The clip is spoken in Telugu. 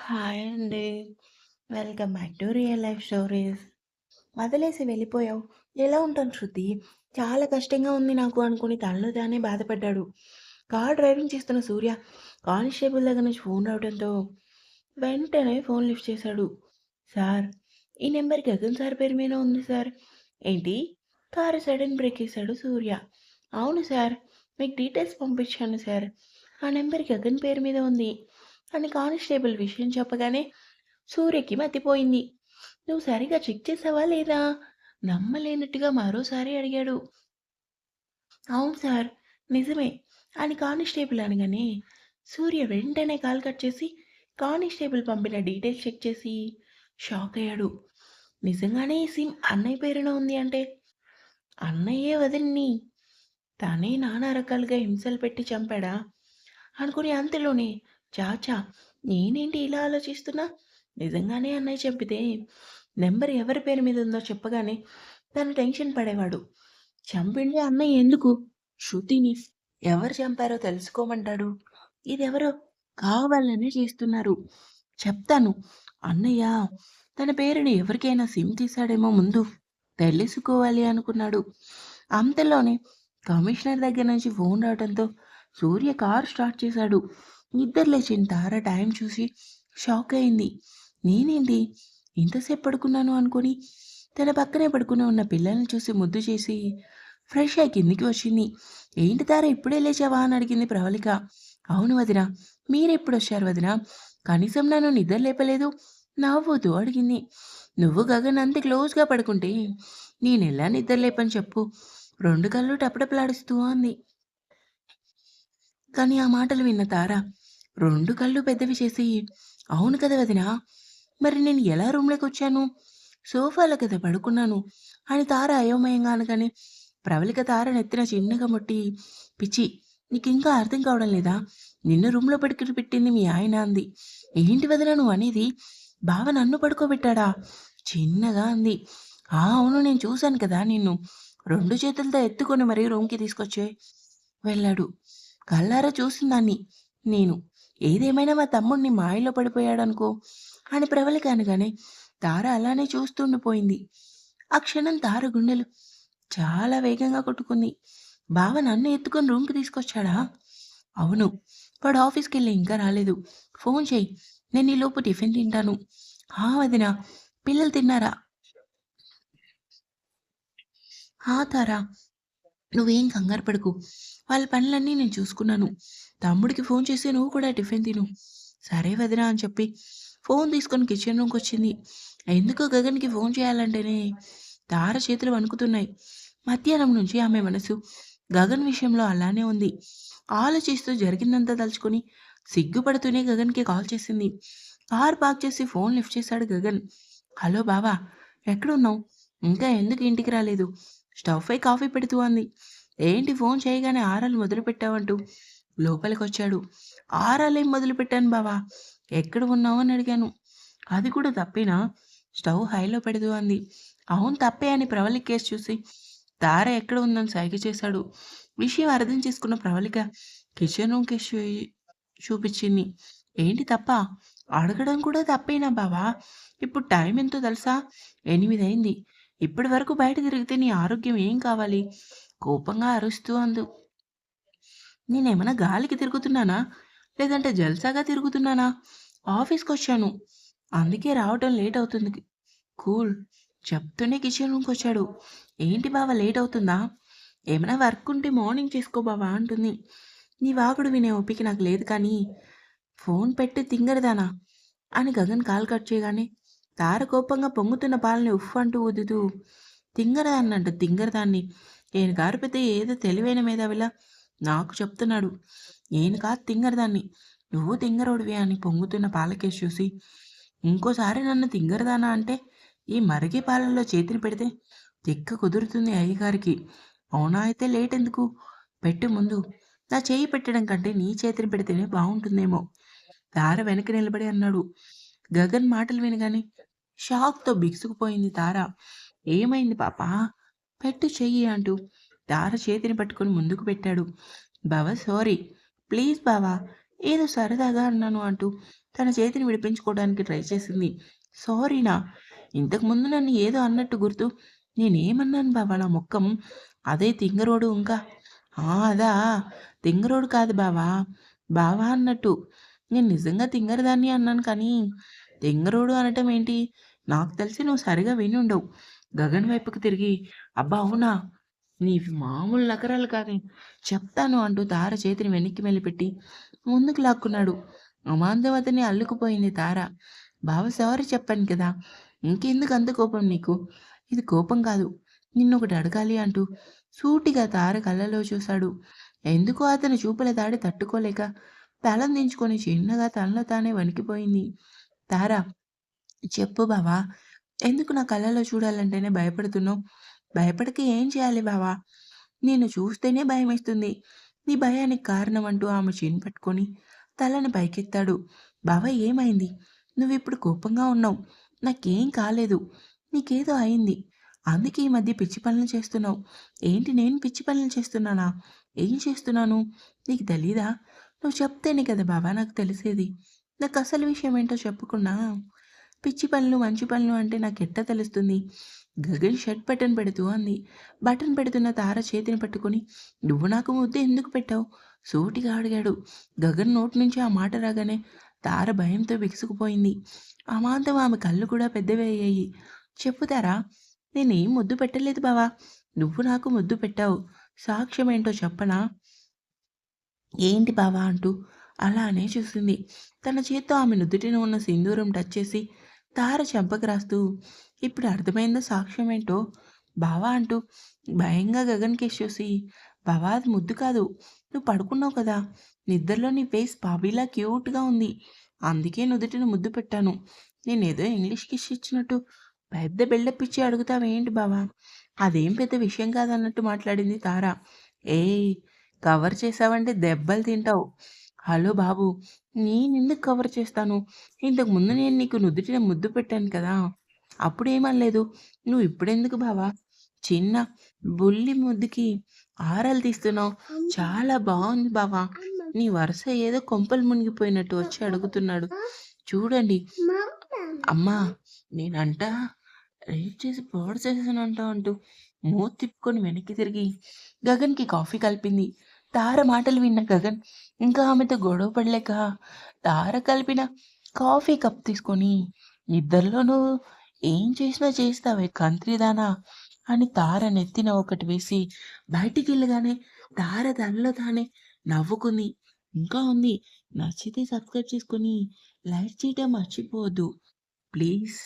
హాయ్ అండి. Welcome back to real life stories. వదిలేసి వెళ్ళిపోయావు. ఎలా ఉంటాను శృతి? చాలా కష్టంగా ఉంది నాకు అనుకుని తనలో తానే బాధపడ్డాడు. కార్ డ్రైవింగ్ చేస్తున్న సూర్య కానిస్టేబుల్ దగ్గర నుంచి ఫోన్ రావడంతో వెంటనే ఫోన్ లిఫ్ట్ చేశాడు. సార్ ఈ నెంబర్ గగన్ సార్ పేరు మీద ఉంది సార్. ఏంటి? కారు సడన్ బ్రేక్ వేశాడు సూర్య. అవును సార్. మీకు డీటెయిల్స్ పంపించాను సార్. ఆ నెంబర్ గగన్ పేరు మీద ఉంది. అని కానిస్టేబుల్ విషయం చెప్పగానే సూర్యకి మతిపోయింది. నువ్వు సరిగ్గా చెక్ చేసావా లేదా? నమ్మలేనట్టుగా మరోసారి అడిగాడు. అవును సార్. నిజమే అని కానిస్టేబుల్ అనగానే సూర్య వెంటనే కాల్ కట్ చేసి కానిస్టేబుల్ పంపిన డీటెయిల్స్ చెక్ చేసి షాక్ అయ్యాడు. నిజంగానే ఈ సిమ్ అన్నయ్య పేరున ఉంది అంటే అన్నయ్యే వదిన్ని తనే నానా రకాలుగా హింసలు పెట్టి చంపాడా? అనుకుని అంతలోనే చాచా నేనేంటి ఇలా ఆలోచిస్తున్నా? నిజంగానే అన్నయ్య చంపితే నెంబర్ ఎవరి పేరు మీద ఉందో చెప్పగానే తను టెన్షన్ పడేవాడు. చంపిండే అన్నయ్య ఎందుకు? శృతిని ఎవరు చంపారో తెలుసుకోమంటాడు. ఇదెవరో కావాలనే చేస్తున్నారు. చెప్తాను. అన్నయ్య తన పేరుని ఎవరికైనా సిమ్ తీశాడేమో ముందు తెలుసుకోవాలి అనుకున్నాడు. అంతలోనే కమిషనర్ దగ్గర నుంచి ఫోన్ రావడంతో సూర్య కారు స్టార్ట్ చేశాడు. నిద్ర లేచిన తార టైం చూసి షాక్ అయింది. నేనేంటి ఇంతసేపు పడుకున్నాను అనుకుని తన పక్కనే పడుకుని ఉన్న పిల్లల్ని చూసి ముద్దు చేసి ఫ్రెష్ అయి కిందికి వచ్చింది. ఏంటి తార ఇప్పుడే లేచావా అని అడిగింది ప్రవళిక. అవును వదిన. మీరెప్పుడు వచ్చారు వదిన? కనీసం నన్ను నిద్ర లేపలేదు నవ్వుతూ అడిగింది. నువ్వు గగన్ అంత క్లోజ్గా పడుకుంటే నేనెలా నిద్ర లేపని చెప్పు రెండు కళ్ళు టపటపలాడిస్తూ అంది. కానీ ఆ మాటలు విన్న తార రెండు కళ్ళు పెద్దవి చేసి అవును కదా వదినా మరి నేను ఎలా రూమ్లోకి వచ్చాను? సోఫాలో కదా పడుకున్నాను. అని తార అయోమయంగా అనగానే ప్రవళిక తార నెత్తిన చిన్నగా ముట్టి పిచ్చి నీకు ఇంకా అర్థం కావడం లేదా? నిన్ను రూమ్లో పడుకుని పెట్టింది మీ ఆయన అంది. ఏంటి వదిన నువ్వు అనేది? బావ నన్ను పడుకోబెట్టాడా? చిన్నగా అంది. ఆ అవును నేను చూశాను కదా నిన్ను. రెండు చేతులతో ఎత్తుకొని మరీ రూమ్కి తీసుకొచ్చే. వెళ్ళాడు. కల్లారా చూసిందాన్ని నేను. ఏదేమైనా మా తమ్ముడిని మాయలో పడిపోయాడనుకో అని ప్రవళిక అనగానే తార అలానే చూస్తుండిపోయింది. ఆ క్షణం తార గుండెలు చాలా వేగంగా కొట్టుకుంది. బావ నన్ను ఎత్తుకొని రూమ్కి తీసుకొచ్చాడా? అవును వాడు ఆఫీస్కి వెళ్ళి ఇంకా రాలేదు. ఫోన్ చేయి నేను ఈలోపు టిఫిన్ తింటాను. ఆ వదినా పిల్లలు తిన్నారా? ఆ తారా నువ్వేం కంగారు పడకు. వాళ్ళ పనులన్నీ నేను చూసుకున్నాను. తమ్ముడికి ఫోన్ చేసి నువ్వు కూడా టిఫిన్ తిను. సరే వదినా అని చెప్పి ఫోన్ తీసుకొని కిచెన్ రూమ్కి వచ్చింది. ఎందుకో గగన్కి ఫోన్ చేయాలంటేనే తార చేతులు వణుకుతున్నాయి. మధ్యాహ్నం నుంచి ఆమె మనసు గగన్ విషయంలో అలానే ఉంది. ఆలోచిస్తూ జరిగిందంతా తలుచుకొని సిగ్గుపడుతూనే గగన్కి కాల్ చేసింది. కార్ పార్క్ చేసి ఫోన్ లిఫ్ట్ చేశాడు గగన్. హలో బావా ఎక్కడున్నావు? ఇంకా ఎందుకు ఇంటికి రాలేదు? స్టవ్ పై కాఫీ పెడుతూ అంది. ఏంటి ఫోన్ చేయగానే ఆరాలు మొదలు పెట్టావంటూ లోపలికి వచ్చాడు ఆరాలేం మొదలు పెట్టాను బావా. ఎక్కడ ఉన్నావు? అని అడిగాను. అది కూడా తప్పేనా? స్టవ్ హైలో పెడదు అంది. అవును తప్పే అని ప్రవళిక కేసు చూసి తార ఎక్కడ ఉందని సైగ చేశాడు. విషయం అర్థం చేసుకున్న ప్రవళిక కిచెన్ రూమ్ చూపించింది. ఏంటి తప్ప? అడగడం కూడా తప్పేనా బావా? ఇప్పుడు టైం ఎంతో తెలుసా? ఎనిమిది అయింది. ఇప్పటి వరకు బయట తిరిగితే నీ ఆరోగ్యం ఏం కావాలి? కోపంగా అరుస్తూ అందు. నేనేమైనా గాలికి తిరుగుతున్నానా? లేదంటే జల్సాగా తిరుగుతున్నానా? ఆఫీస్కి వచ్చాను. అందుకే రావటం లేట్ అవుతుంది. కూల్. చెప్తూనే కిచెన్ రూమ్కి వచ్చాడు. ఏంటి బావ లేట్ అవుతుందా? ఏమైనా వర్క్ ఉంటే మార్నింగ్ చేసుకో బావా అంటుంది. నీ వాగుడు వినే ఓపిక నాకు లేదు కానీ ఫోన్ పెట్టి తింగరదానా? అని గగన్ కాల్ కట్ చేయగానే తార కోపంగా పొంగుతున్న పాలని ఉఫ్ అంటూ ఊదుతూ తింగరదాన్ని అంట తింగరదాన్ని. నేను గారు పెద్ద ఏదో తెలివైన మేధావిలా నాకు చెప్తున్నాడు. నేను కాదు తింగరదాన్ని నువ్వు తింగరోడివి అని పొంగుతున్న పాలకేష్ చూసి ఇంకోసారి నన్ను తింగరదానా అంటే? ఈ మరిగే పాలల్లో చేతిని పెడితే తిక్క కుదురుతుంది అయ్యగారికి. అవునా అయితే లేట్ ఎందుకు పెట్టు ముందు. నా చేయి పెట్టడం కంటే నీ చేతిని పెడితేనే బాగుంటుందేమో తార వెనక్కి నిలబడి అన్నాడు. గగన్ మాటలు వినగానే షాక్తో బిగుసుకుపోయింది తార. ఏమైంది పాప? పెట్టు చెయ్యి అంటూ తార చేతిని పట్టుకొని ముందుకు పెట్టాడు బావా సారీ ప్లీజ్ బావా ఏదో సరదాగా అన్నాను అంటూ తన చేతిని విడిపించుకోవడానికి ట్రై చేసింది. సారీనా! ఇంతకుముందు నన్ను ఏదో అన్నట్టు గుర్తు. నేనేమన్నాను బావ నా ముఖం అదే తింగరోడు ఇంకా. ఆ! అదా! తింగరోడు కాదు బావా! బావా అన్నట్టు. నేను నిజంగా తింగరదాన్ని అన్నాను కానీ, తింగరోడు అనటం ఏంటి? నాకు తెలిసి నువ్వు సరిగా వినుండవు. గగన్ వైపుకు తిరిగి అబ్బా! అవునా! నీవి మామూలు నకరాలు కాని చెప్తాను అంటూ తార చేతిని వెనక్కి మెలిపెట్టి ముందుకు లాక్కున్నాడు. అమాంధవతని అల్లుకుపోయింది తార. బావ సారీ చెప్పాను కదా! ఇంకెందుకు అంత కోపం నీకు? ఇది కోపం కాదు. నిన్నొకటి అడగాలి అంటూ సూటిగా తార కళ్ళలో చూశాడు. ఎందుకో అతని చూపుల దాడి తట్టుకోలేక తలం దించుకొని చిన్నగా తనలో తానే వణికిపోయింది. తార చెప్పు బావా! ఎందుకు నా కళ్ళలో చూడాలంటేనే భయపడుతున్నావు? భయపడక ఏం చేయాలి బావా? నేను చూస్తేనే భయమేస్తుంది. నీ భయానికి కారణం అంటూ ఆమె చేను పట్టుకొని తలని పైకెత్తాడు. బావ ఏమైంది? నువ్విప్పుడు కోపంగా ఉన్నావు. నాకేం కాలేదు. నీకేదో అయింది. అందుకే ఈ మధ్య పిచ్చి పనులు చేస్తున్నావు. ఏంటి నేను పిచ్చి పనులు చేస్తున్నానా? ఏం చేస్తున్నాను? నీకు తెలీదా? నువ్వు చెప్తేనే కదా బావా నాకు తెలిసేది. నాకు అసలు విషయం ఏంటో చెప్పకుండా పిచ్చి పనులు, మంచి పనులు అంటే నాకు ఎట్టా తెలుస్తుంది? గగన్ షర్ట్ బటన్ పెడుతూ అంది. బటన్ పెడుతున్న తార చేతిని పట్టుకొని నువ్వు నాకు ముద్దు ఎందుకు పెట్టావు? సూటిగా అడిగాడు. గగన్ నోటి నుంచి ఆ మాట రాగానే తార భయంతో బిగుసుకుపోయింది. అమాంతం ఆమె కళ్ళు కూడా పెద్దవి అయ్యాయి. చెప్పుతారా నేనేం ముద్దు పెట్టలేదు బావా! నువ్వు నాకు ముద్దు పెట్టావు. సాక్ష్యం ఏంటో చెప్పనా? ఏంటి బావా అంటూ అలానే చూసింది. తన చేత్తో ఆమె నుదుటిన ఉన్న సింధూరం టచ్ చేసి తార చెంపకరాస్తూ ఇప్పుడు అర్థమైందో సాక్ష్యం ఏంటో? బావా అంటూ భయంగా గగన్ కేష్ చూసి బావా అది ముద్దు కాదు. నువ్వు పడుకున్నావు కదా! నిద్రలో నీ ఫేస్ బాబీలా క్యూట్‌గా ఉంది. అందుకే నుదుటిన ముద్దు పెట్టాను. నేనేదో ఇంగ్లీష్ కిష్ ఇచ్చినట్టు పెద్ద బిల్డప్ ఇచ్చి అడుగుతావేంటి బావా? అదేం పెద్ద విషయం కాదన్నట్టు మాట్లాడింది తార. ఏ కవర్ చేశావంటే దెబ్బలు తింటావు. హలో బాబు! నేనెందుకు కవర్ చేస్తాను? ఇంతకు ముందు నేను నీకు నుదుటిన ముద్దు పెట్టాను కదా! అప్పుడేమనలేదు. నువ్వు ఇప్పుడెందుకు బావా? చిన్న బుల్లి ముద్దుకి ఆరాలు తీస్తున్నావు. చాలా బాగుంది బావా! నీ వరుస ఏదో కొంపలు మునిగిపోయినట్టు వచ్చి అడుగుతున్నాడు. చూడండి. అమ్మా! నేనంట రేప్ చేసి పాడు చేసానంట అంటూ మూతి తిప్పుకొని వెనక్కి తిరిగి గగన్‌కి కాఫీ కలిపింది. తార మాటలు విన్న గగన్ ఇంకా ఆమెతో గొడవ పడలేక తార కలిపిన కాఫీ కప్ తీసుకొని ఇద్దరిలోనూ ఏం చేసినా చేస్తావే కంత్రిదానా అని తార నెత్తిన ఒకటి వేసి బయటికి వెళ్ళగానే తార తనలో తానే నవ్వుకుంది. ఇంకా ఉంది. నచ్చితే సబ్స్క్రైబ్ చేసుకొని లైక్ చేయటం మర్చిపోవద్దు. ప్లీజ్.